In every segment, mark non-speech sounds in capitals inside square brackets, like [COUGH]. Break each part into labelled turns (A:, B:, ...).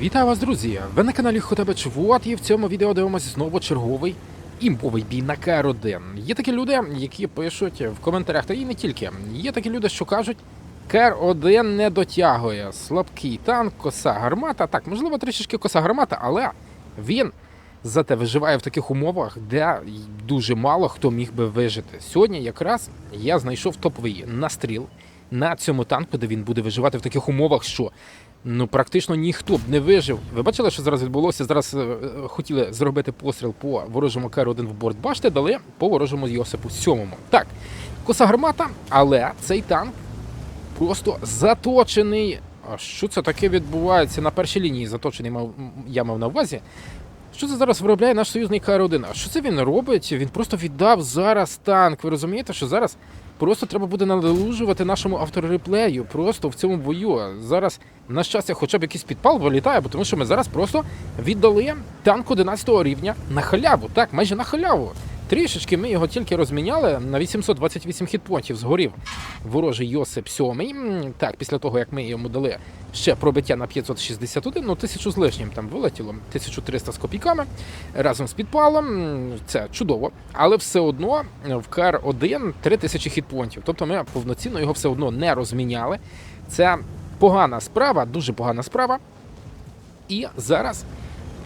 A: Вітаю вас, друзі! Ви на каналі Хотебич Вот і в цьому відео дивимося знову черговий імповий бій на КР-1. Є такі люди, які пишуть в коментарях, та і не тільки. Є такі люди, що кажуть, КР-1 не дотягує. Слабкий танк, коса гармата. Так, можливо, трішечки коса гармата, але він зате виживає в таких умовах, де дуже мало хто міг би вижити. Сьогодні якраз я знайшов топовий настріл на цьому танку, де він буде виживати в таких умовах, що ну практично ніхто б не вижив. Ви бачили, що зараз відбулося? Зараз е, е, хотіли зробити постріл по ворожому Кр-1 в борт. Бачите, дали по ворожому Йосипу 7. Так, коса гармата, але цей танк просто заточений. А що це таке відбувається на першій лінії? Заточений я мав на увазі. Що це зараз виробляє наш союзний Кр-1? А що це він робить? Він просто віддав зараз танк. Ви розумієте, що зараз просто треба буде надолужувати нашому автореплею просто в цьому бою. Зараз на щастя, хоча б якийсь підпал вилітає, тому що ми зараз просто віддали танк 11 рівня на халяву. Так, майже на халяву. Трішечки ми його тільки розміняли на 828 хітпонтів згорів ворожий Йосип 7. Так, після того як ми йому дали ще пробиття на 561, ну тисячу з лишнім там вилетіло, 1300 з копійками разом з підпалом. Це чудово, але все одно в КР-1 3000 хітпонтів. Тобто ми повноцінно його все одно не розміняли. Це погана справа, дуже погана справа. І зараз,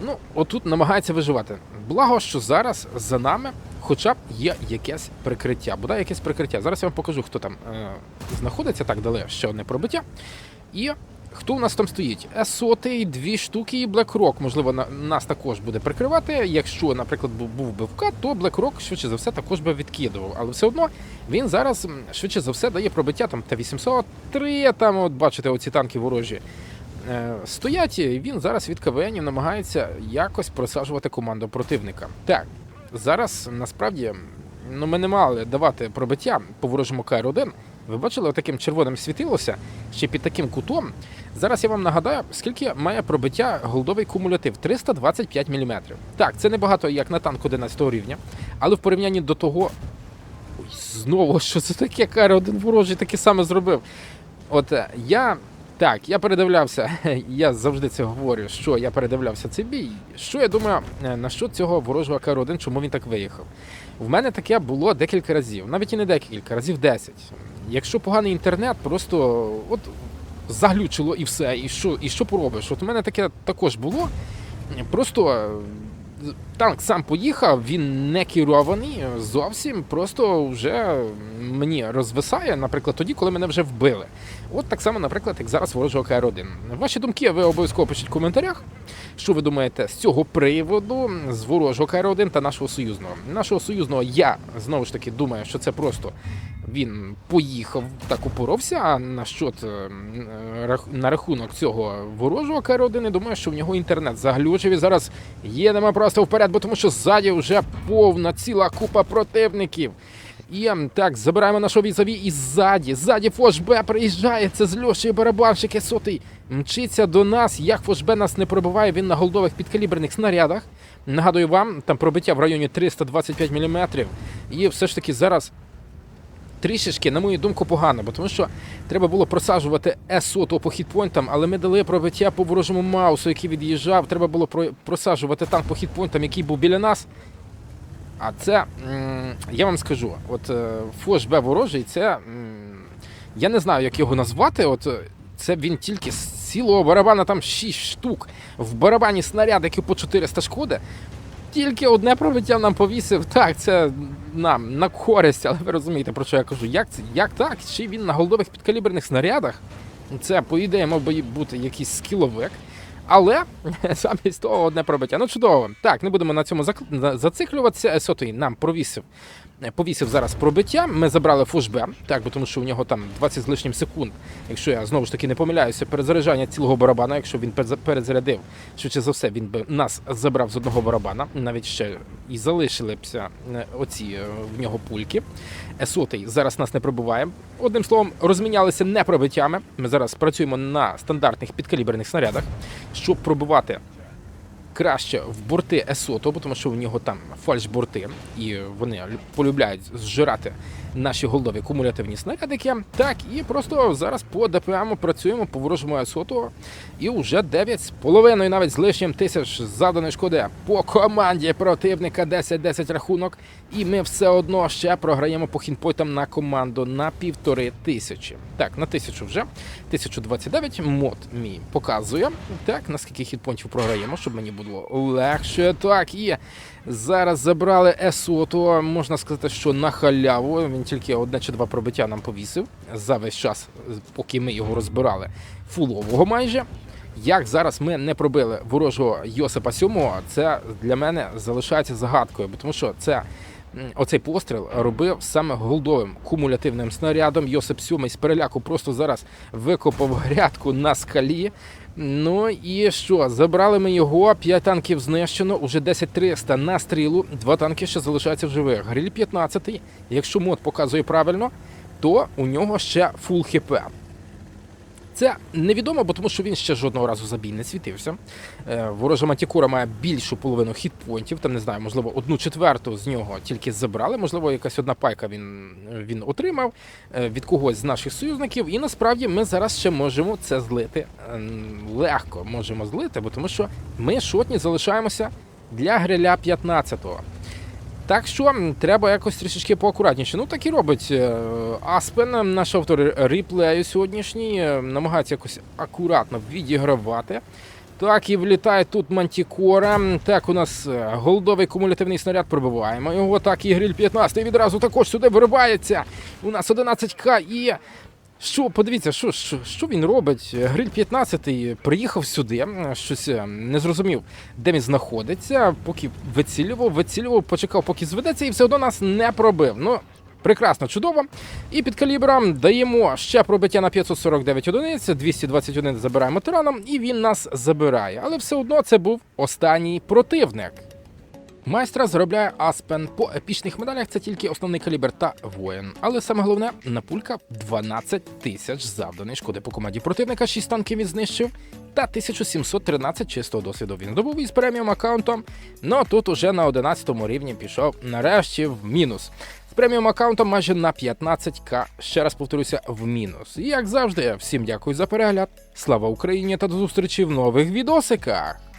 A: ну, отут намагається виживати. Благо, що зараз за нами хоча б є якесь прикриття. Бодай якесь прикриття. Зараз я вам покажу, хто там е, знаходиться. Так, дали ще одне пробиття. І хто у нас там стоїть? С-сотий, дві штуки і BlackRock. Можливо, на, нас також буде прикривати. Якщо, наприклад, був, би вкат, то BlackRock швидше за все також би відкидував. Але все одно він зараз швидше за все дає пробиття там Т-803, там, от бачите, оці танки ворожі. Е, Стоять, він зараз від КВНів намагається якось просаджувати команду противника. Так, зараз насправді ну, ми не мали давати пробиття по ворожому КР-1. Ви бачили, таким червоним світилося ще під таким кутом. Зараз я вам нагадаю, скільки має пробиття голдовий кумулятив 325 мм. Так, це небагато як на танк 11 рівня, але в порівнянні до того. Ой, знову що це таке КР-1 ворожий таке саме зробив. От е, я так, я передивлявся, [LAUGHS] я завжди це говорю, що я передивлявся цей бій. Що я думаю, е, на що цього ворожого КР-1, чому він так виїхав? В мене таке було декілька разів, навіть і не декілька, разів 10. Якщо поганий інтернет, просто от заглючило і все, і що, і що поробиш? От у мене таке також було. Просто танк сам поїхав, він не керований зовсім, просто вже мені розвисає, наприклад, тоді, коли мене вже вбили. От так само, наприклад, як зараз ворожого КР-1. Ваші думки ви обов'язково пишіть в коментарях. Що ви думаєте з цього приводу, з ворожого КР-1 та нашого союзного? Нашого союзного я знову ж таки думаю, що це просто він поїхав так упоровся. А на що на рахунок цього ворожого КР-1, я думаю, що в нього інтернет заглючив і зараз їдемо просто вперед, бо тому що ззаді вже повна ціла купа противників. І так, забираємо нашого візові і ззаді. Ззаді Фошбе приїжджає. Це з Льоші барабанщики сотий. Мчиться до нас. Як Фошбе нас не пробиває, він на голдових підкаліберних снарядах. Нагадую вам, там пробиття в районі 325 мм. І все ж таки зараз. Трішечки, на мою думку, погано, бо тому що треба було просаджувати С-100 по хітпойнтам, але ми дали пробиття по ворожому маусу, який від'їжджав. Треба було просаджувати танк по хітпойнтам, який був біля нас. А це, я вам скажу, от е, Фош Б ворожий, це. Я не знаю, як його назвати. От це він тільки з цілого барабана, там 6 штук. В барабані снаряд, який по 400 шкоди. Тільки одне пробиття нам повісив. Так, це нам на користь, але ви розумієте, про що я кажу. Як це? Як так? Чи він на голдових підкаліберних снарядах? Це, по ідеї, мав би бути якийсь скіловик. Але [LAUGHS] замість того одне пробиття. Ну чудово. Так, не будемо на цьому зациклюватися. Сотий нам провісив, повісив зараз пробиття. Ми забрали фушбе, так, бо тому що у нього там 20 з лишнім секунд, якщо я знову ж таки не помиляюся, перезаряджання цілого барабана. Якщо він перезарядив, швидше за все, він би нас забрав з одного барабана, навіть ще і залишилися е, оці е, в нього пульки. Сотий зараз нас не пробиває. Одним словом, розмінялися не пробиттями. Ми зараз працюємо на стандартних підкаліберних снарядах, щоб пробивати краще в борти Есото, тому що в нього там фальшборти, і вони полюбляють зжирати наші голдові кумулятивні снарядики. Так, і просто зараз по ДПМу працюємо по ворожому Есото, і вже 9,5 навіть з лишнім тисяч заданої шкоди по команді противника 10-10 рахунок. І ми все одно ще програємо по хінпойтам на команду на півтори тисячі. Так, на тисячу вже. 1029 мод мій показує. Так, наскільки хітпонтів програємо, щоб мені було легше. Так, і зараз забрали Есото. Можна сказати, що на халяву. Він тільки одне чи два пробиття нам повісив за весь час, поки ми його розбирали. Фулового майже. Як зараз ми не пробили ворожого Йосипа Сьомого, це для мене залишається загадкою, тому що це оцей постріл робив саме голдовим кумулятивним снарядом. Йосип Сьомий з переляку просто зараз викопав грядку на скалі. Ну і що? Забрали ми його, 5 танків знищено, уже 10300 на стрілу, два танки ще залишаються в живих. Гриль 15, якщо мод показує правильно, то у нього ще фул хп. Це невідомо, бо тому що він ще жодного разу за бій не світився. Е, Ворожа Матікура має більшу половину хітпонтів, там не знаю, можливо, одну четверту з нього тільки забрали, можливо, якась одна пайка він, він отримав е, від когось з наших союзників. І насправді ми зараз ще можемо це злити. Ем, Легко можемо злити, бо тому що ми шотні залишаємося для гриля 15-го. Так що треба якось трішечки поакуратніше. Ну так і робить Аспен, наш автор реплею сьогоднішній, е, намагається якось акуратно відігравати. Так, і влітає тут Мантікора. Так, у нас е, голдовий кумулятивний снаряд пробиваємо. Його так і гриль 15 відразу також сюди виривається. У нас 11к і. Що, подивіться, що, що, що він робить? Гриль 15 приїхав сюди, щось е, не зрозумів, де він знаходиться, поки вицілював, вицілював, почекав, поки зведеться, і все одно нас не пробив. Ну, прекрасно, чудово. І під калібром даємо ще пробиття на 549 одиниць, 221 забираємо тираном, і він нас забирає. Але все одно це був останній противник. Майстра заробляє Аспен по епічних медалях. Це тільки основний калібр та воїн. Але саме головне на пулька 12 тисяч завданої шкоди по команді противника. 6 танків він знищив. Та 1713 чистого досвіду він здобув із преміум аккаунтом. Ну тут уже на 11 рівні пішов нарешті в мінус. З преміум аккаунтом майже на 15к. Ще раз повторюся, в мінус. І як завжди, всім дякую за перегляд. Слава Україні та до зустрічі в нових відосиках.